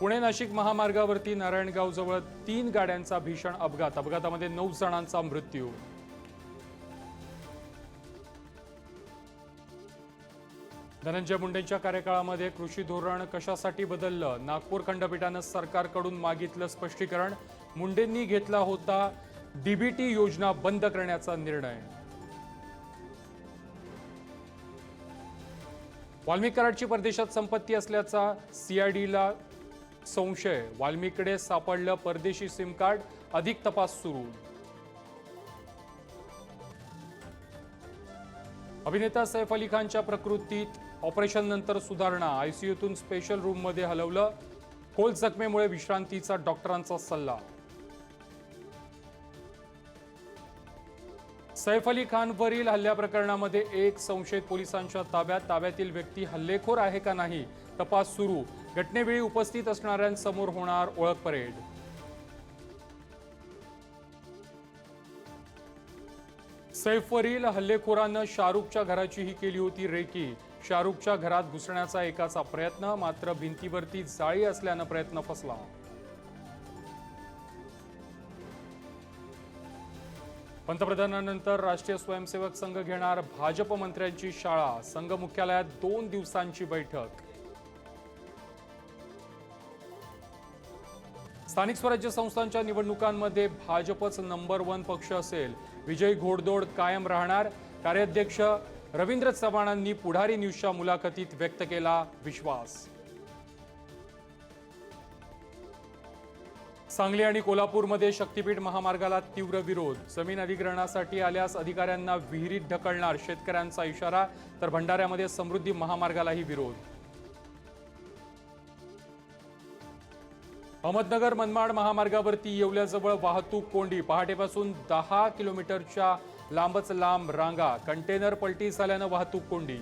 पुणे नाशिक महामार्गावरती नारायणगावजवळ तीन गाड्यांचा भीषण अपघात. अपघातामध्ये नऊ जणांचा मृत्यू. धनंजय मुंडेंच्या कार्यकाळामध्ये कृषी धोरण कशासाठी बदललं? नागपूर खंडपीठानं सरकारकडून मागितलं स्पष्टीकरण. मुंडेंनी घेतला होता डीबीटी योजना बंद करण्याचा निर्णय. वाल्मिक कराडची परदेशात संपत्ती असल्याचा सीआयडीला संशय. वाल्मीकडे सापडलं परदेशी सिम कार्ड. अधिक तपास सुरू. अभिनेता सैफ अली खानच्या प्रकृतीत ऑपरेशन नंतर सुधारणा. आयसीयूतून स्पेशल रूममध्ये हलवलं. खोल जखमेमुळे विश्रांतीचा डॉक्टरांचा सल्ला. सैफ अली खानवरील हल्ल्या प्रकरणामध्ये एक संशयित पोलिसांच्या ताब्यात ताब्यातील व्यक्ती हल्लेखोर आहे का नाही तपास सुरू. घटनेवेळी उपस्थित असणाऱ्यांसमोर होणार ओळख परेड. सैफवरील हल्लेखोरानं शाहरुखच्या घराचीही केली होती रेकी. शाहरुखच्या घरात घुसण्याचा एकाचा प्रयत्न मात्र भिंतीवरती जाळी असल्यानं प्रयत्न फसला. पंतप्रधानानंतर राष्ट्रीय स्वयंसेवक संघ घेणार भाजप मंत्र्यांची शाळा संघ मुख्यालयात दोन दिवसांची बैठक. स्थानिक स्वराज्य संस्थांच्या निवडणुकांमध्ये भाजपच नंबर वन पक्ष असेल. विजय घोडदोड कायम राहणार. कार्याध्यक्ष रवींद्र चव्हाणांनी पुढारी न्यूजच्या मुलाखतीत व्यक्त केला विश्वास. सांगली आणि कोल्हापूरमध्ये शक्तीपीठ महामार्गाला तीव्र विरोध. जमीन अधिग्रहणासाठी आल्यास अधिकाऱ्यांना विहिरीत ढकलणार शेतकऱ्यांचा इशारा तर भंडाऱ्यामध्ये समृद्धी महामार्गालाही विरोध. अहमदनगर मनमाड महामार्गावरती येवल्याजवळ वाहतूक कोंडी. पहाटेपासून दहा किलोमीटरच्या लांबच लांब रांगा कंटेनर पलटी झाल्यानं वाहतूक कोंडी.